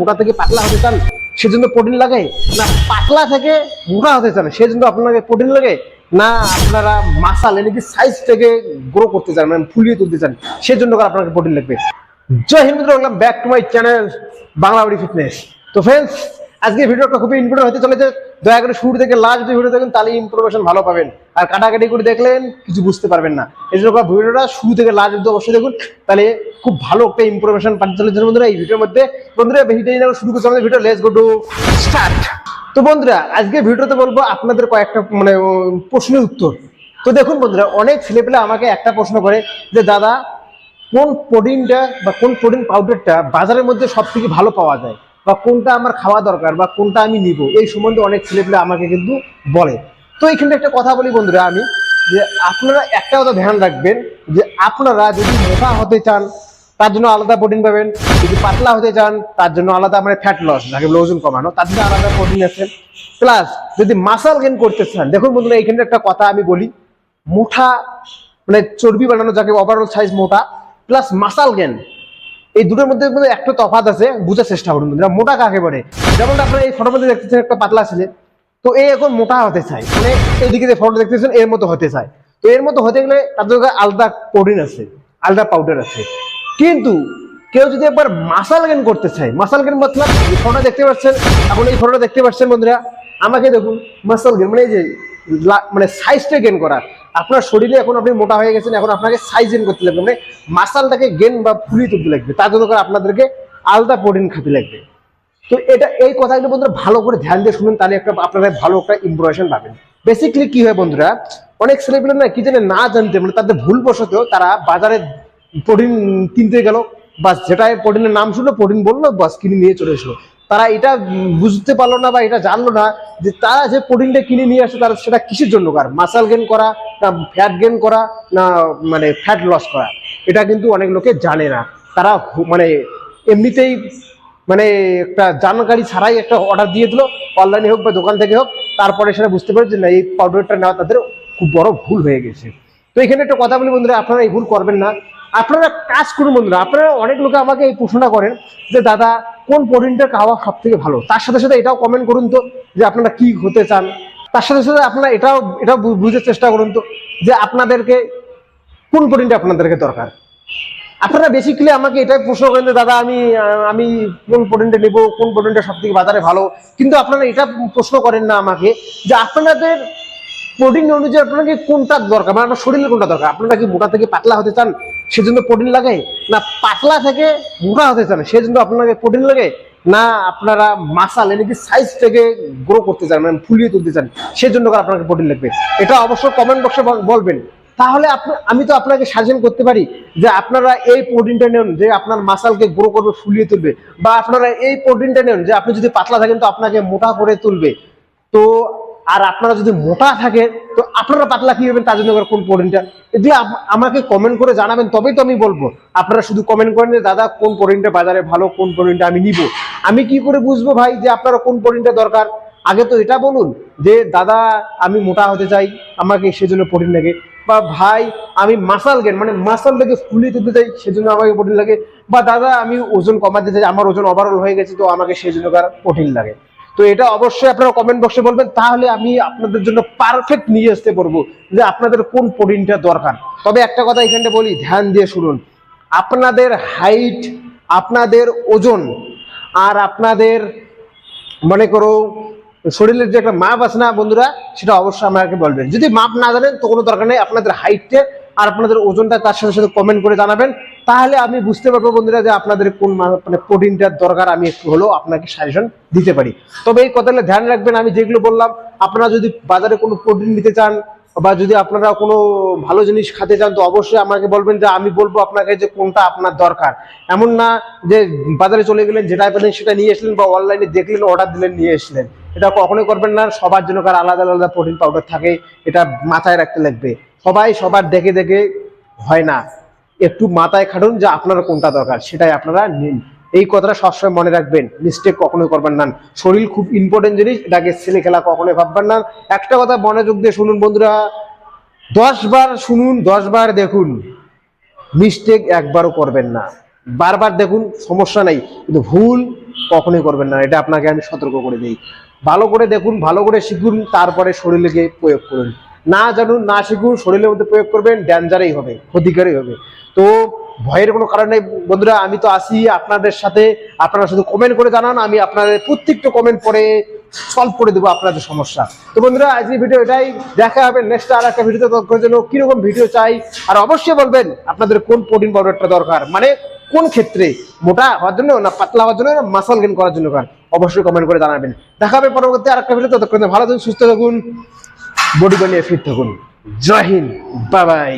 মোটা থেকে পাতলা হতে চান? সেজন্য প্রোটিন লাগে? না, পাতলা থেকে মোটা হতে চান। সেজন্য আপনাকে প্রোটিন লাগে? না, আপনারা মাসাল, এনে কি সাইজ থেকে গ্রো করতে চান মানে ফুলিয়ে তুলতে চান, সেজন্য আপনাকে প্রোটিন লাগবে। জয় back to my channel Bangla fitness তো ফ্রেন্ডস আজকে ভিডিওটা খুবই ইম্পর্টেন্ট হতে চলেছে। দয়া করে শুরু থেকে লাস্ট যদি ভিডিও দেখেন তাহলে ইনফরমেশন ভালো পাবেন। আর কাটাকাটি করে দেখলেন, কিছু বুঝতে পারবেন না। এই জন্য ভিডিওটা শুরু থেকে লাস্ট অব্দি অবশ্যই দেখুন, তাহলে খুব ভালো একটা ইনফরমেশন পাঠাতে চলেছে বন্ধুরা এই ভিডিওর মধ্যে। বন্ধুরা ভিডিও নিয়ে শুরু করছে আমাদের video let's go to start তো বন্ধুরা, আজকে ভিডিওতে বলব আপনাদের কয়েকটা মানে প্রশ্নের উত্তর। তো দেখুন বন্ধুরা, অনেক ছেলেপেলে আমাকে একটা প্রশ্ন করে যে, দাদা, কোন প্রোটিনটা বা কোন প্রোটিন পাউডারটা বাজারের মধ্যে সব থেকে ভালো পাওয়া যায়? বা কোনটা আমার খাওয়া দরকার বা কোনটা আমি নিব, এই সম্বন্ধে অনেক ছেলেপেলে আমাকে কিন্তু বলে। তো এখানে একটা কথা বলি বন্ধুরা আমি, যে আপনারা একটা কথা ধ্যান রাখবেন, যে আপনারা যদি মোটা হতে চান, তার জন্য আলাদা প্রোটিন পাবেন। যদি পাতলা হতে চান, তার জন্য আলাদা মানে ফ্যাট লস যাকে ওজন কমানো, তার জন্য আলাদা প্রোটিন আছে। প্লাস যদি মাসাল গেন করতে চান, দেখুন বন্ধুরা এখানে একটা কথা আমি বলি, মোটা মানে চর্বি বানানো, যাকে ওভারঅল সাইজ মোটা প্লাস মাসাল গেন এই দুটোর মধ্যে একটা তফাৎ আছে, বুঝার চেষ্টা করুন বন্ধুরা, মোটা কাকে বলে? যেমন আপনারা এই ফটোর মধ্যে দেখতেছেন, একটা পাতলা ছেলে, তো এই এখন মোটা হতে চায়। মানে এইদিকে যে ফটো দেখতেছেন, এর মতো হতে চায়। তো এর মতো হতে গেলে জন্য আলাদা প্রোটিন আছে, আলাদা পাউডার আছে। কিন্তু কেউ যদি একবার মাসাল গেন করতে চায় মাসাল গেন মতলব এই ফটো দেখতে পাচ্ছেন, এখন এই ফটোটা দেখতে পাচ্ছেন বন্ধুরা, আমাকে দেখুন মাসাল গেন মানে এই যে মানে সাইজটা গেন করা। আপনার শরীরে এখন আপনি মোটা হয়ে গেছেন, এখন আপনাকে সাইজ গেন করতে লাগবে। মানে মাসালটাকে গেন বা ফুলিয়ে তুলতে লাগবে। তার জন্য করে আপনাদেরকে আলাদা প্রোটিন খেতে লাগবে। তো এটা, এই কথাগুলো বন্ধুরা ভালো করে ধ্যান দিয়ে শুনুন, তাহলে একটা আপনারা ভালো একটা ইম্প্রেশন পাবেন। বেসিক্যালি কি হয় বন্ধুরা, অনেক ছেলেগুলো না কি জানে না জানতে মানে তাদের ভুলবশত তারা বাজারে প্রোটিন কিনতে গেল, বাস যেটা প্রোটিনের নাম শুনলো প্রোটিন বলল, বাস কিনে নিয়ে চলে এসলো। তারা এটা বুঝতে পারল না বা এটা জানলো না যে তারা যে প্রোটিনটা কিনে নিয়ে আসে তারা সেটা কিসের জন্য কার? মাসাল গেন করা না ফ্যাট গেন করা না মানে ফ্যাট লস করা? এটা কিন্তু অনেক লোকে জানে না। তারা মানে এমনিতেই মানে একটা জানকারি ছাড়াই একটা অর্ডার দিয়ে দিল অনলাইনে হোক বা দোকান থেকে হোক, তারপরে সেটা বুঝতে পারে যে না, এই পাউডারটা নেওয়া তাদের খুব বড় ভুল হয়ে গেছে। তো এখানে একটা কথা বলি বন্ধুরা, আপনারা এই ভুল করবেন না। আপনারা কাজ করুন বন্ধুরা, আপনারা অনেক লোকে আমাকে এই প্রশ্নটা করেন যে, দাদা, কোন প্রোটিনটা খাওয়া সব থেকে ভালো? তার সাথে সাথে এটাও কমেন্ট করুন তো, যে আপনারা কি হতে চান? তার সাথে সাথে আপনারা এটাও এটাও বু- বুঝার চেষ্টা করুন তো, যে আপনাদেরকে কোন প্রোটিনটা আপনাদেরকে দরকার? আপনারা বেসিক্যালি আমাকে এটাই প্রশ্ন করেন যে, দাদা, আমি আমি কোন প্রোটিনটা নেব, কোন প্রোটিনটা সব থেকে বাজারে ভালো? কিন্তু আপনারা এটা প্রশ্ন করেন না আমাকে, যে আপনাদের প্রোটিন অনুযায়ী আপনাকে কোনটা দরকার? মানে আপনার শরীরে কোনটা দরকার? আপনারা কি মোটা থেকে পাতলা হতে চান? সেজন্য প্রোটিন লাগে? না, পাতলা থেকে মোটা হতে চান, সেজন্য আপনাকে প্রোটিন লাগে? না, আপনারা মাসাল, এনে কি সাইজ থেকে গ্রো করতে চান মানে ফুলিয়ে তুলতে চান, সেজন্য আপনাকে প্রোটিন লাগবে। এটা অবশ্য কমেন্ট বক্সে বলবেন। তাহলে আমি তো আপনাকে সাজেশন করতে পারি যে আপনারা এই প্রোটিনটা নেন, যে আপনার মাসালকে গ্রো করবে, ফুলিয়ে তুলবে, বা আপনারা এই প্রোটিনটা নেন, যে আপনি যদি পাতলা থাকেন, তো আপনাকে মোটা করে তুলবে। তো আর আপনারা যদি মোটা থাকে তো আপনারা পাতলা কি হবেন তার জন্য কোন এগুলো আপ- আমাকে কমেন্ট করে জানাবেন, তবেই তো আমি বলব। আপনারা শুধু কমেন্ট করেন যে, দাদা, কোন প্রোটিনটা বাজারে ভালো, কোন প্রোটিনটা আমি নিব? আমি কি করে বুঝব ভাই যে আপনারা কোন প্রোটিনটা দরকার? আগে তো এটা বলুন যে, দাদা, আমি মোটা হতে চাই, আমাকে সেজন্য প্রোটিন লাগে। বা, ভাই, আমি মাসাল গেন মানে মাসালটাকে ফুলিয়ে তুলতে চাই, সেজন্য আমাকে প্রোটিন লাগে। বা, দাদা, আমি ওজন কমাতে চাই, আমার ওজন ওভারঅল হয়ে গেছে, তো আমাকে সেই জন্য প্রোটিন লাগে। তো এটা অবশ্যই আপনারা কমেন্ট বক্সে বলবেন, তাহলে আমি আপনাদের জন্য পারফেক্ট নিয়ে আসতে পারব যে আপনাদের কোন প্রোটিনটা দরকার। তবে একটা কথা এখানটা বলি, ধ্যান দিয়ে শুনুন। আপনাদের হাইট আপনাদের ওজন, আর আপনাদের, মনে করো, শরীরের যে একটা মাপ আছে না বন্ধুরা, সেটা অবশ্যই আমাকে বলবেন। যদি মাপ না জানেন, তো কোনো দরকার নেই, আপনাদের হাইটে আর আপনাদের ওজনটা তার সাথে সাথে কমেন্ট করে জানাবেন। তাহলে আমি বুঝতে পারব বন্ধুরা যে আপনাদের কোন মানে প্রোটিনটার দরকার আমি একটু হলেও আপনাকে সাজেশন দিতে পারি। তবে এই কথাগুলো ধ্যান রাখবেন, আমি যেগুলো বললাম, আপনারা যদি বাজারে কোনো প্রোটিন নিতে চান বা যদি আপনারা কোনো ভালো জিনিস খেতে চান, তো অবশ্যই আমাকে বলবেন যে আমি বলব আপনাকে যে কোনটা আপনার দরকার। এমন না যে বাজারে চলে গেলেন, যেটা পেলেন সেটা নিয়ে এসলেন বা অনলাইনে দেখলেন অর্ডার দিলেন, নিয়ে এসলেন। এটা কখনোই করবেন না, সবার জন্য কার আলাদা আলাদা প্রোটিন পাউডার থাকে, এটা মাথায় রাখতে লাগবে। সবাই সবার দেখে দেখে হয় না। একটু মাথায় খাটুন যে আপনার কোনটা দরকার, সেটাই আপনারা নিন। এই কথাটা সবসময় মনে রাখবেন মিস্টেক কখনোই করবেন না। শরীর খুব ইম্পর্টেন্ট জিনিস, এটাকে ছেলে খেলা কখনোই ভাববেন না। একটা কথা মনোযোগ দিয়ে শুনুন বন্ধুরা, দশ বার শুনুন, দশ বার দেখুন। মিস্টেক একবারও করবেন না। বারবার দেখুন, সমস্যা নাই, কিন্তু ভুল কখনোই করবেন না। এটা আপনাকে আমি সতর্ক করে দিই। ভালো করে দেখুন, ভালো করে শিখুন, তারপরে শরীরে গিয়ে প্রয়োগ করুন। না জানুন, না শিখুন, শরীরের মধ্যে প্রয়োগ করবেন, ড্যাঞ্জারেই হবে, ক্ষতিকারই হবে। তো ভয়ের কোনো কারণ নেই, বন্ধুরা, আমি তো আসি আপনাদের সাথে। আপনারা শুধু কমেন্ট করে জানান, আমি আপনাদের প্রত্যেকটা কমেন্ট পরে সলভ করে দেবো আপনাদের সমস্যা। তো বন্ধুরা, আজকের ভিডিও এটাই। দেখা হবে নেক্সট আর একটা ভিডিওতে তৎক্ষণের জন্য কীরকম ভিডিও চাই, আর অবশ্যই বলবেন আপনাদের কোন প্রোটিন পাউডারটা দরকার মানে কোন ক্ষেত্রে, মোটা হওয়ার জন্য না পাতলা হওয়ার জন্য না মাসাল গেন করার জন্য অবশ্যই কমেন্ট করে জানাবেন। দেখা হবে পরবর্তী আর একটা ভিডিও ততক্ষণ ভালো থাকুন, সুস্থ থাকুন। বডি বানিয়ে ফিট থাকুন। জয় হিন্দ বাবাই।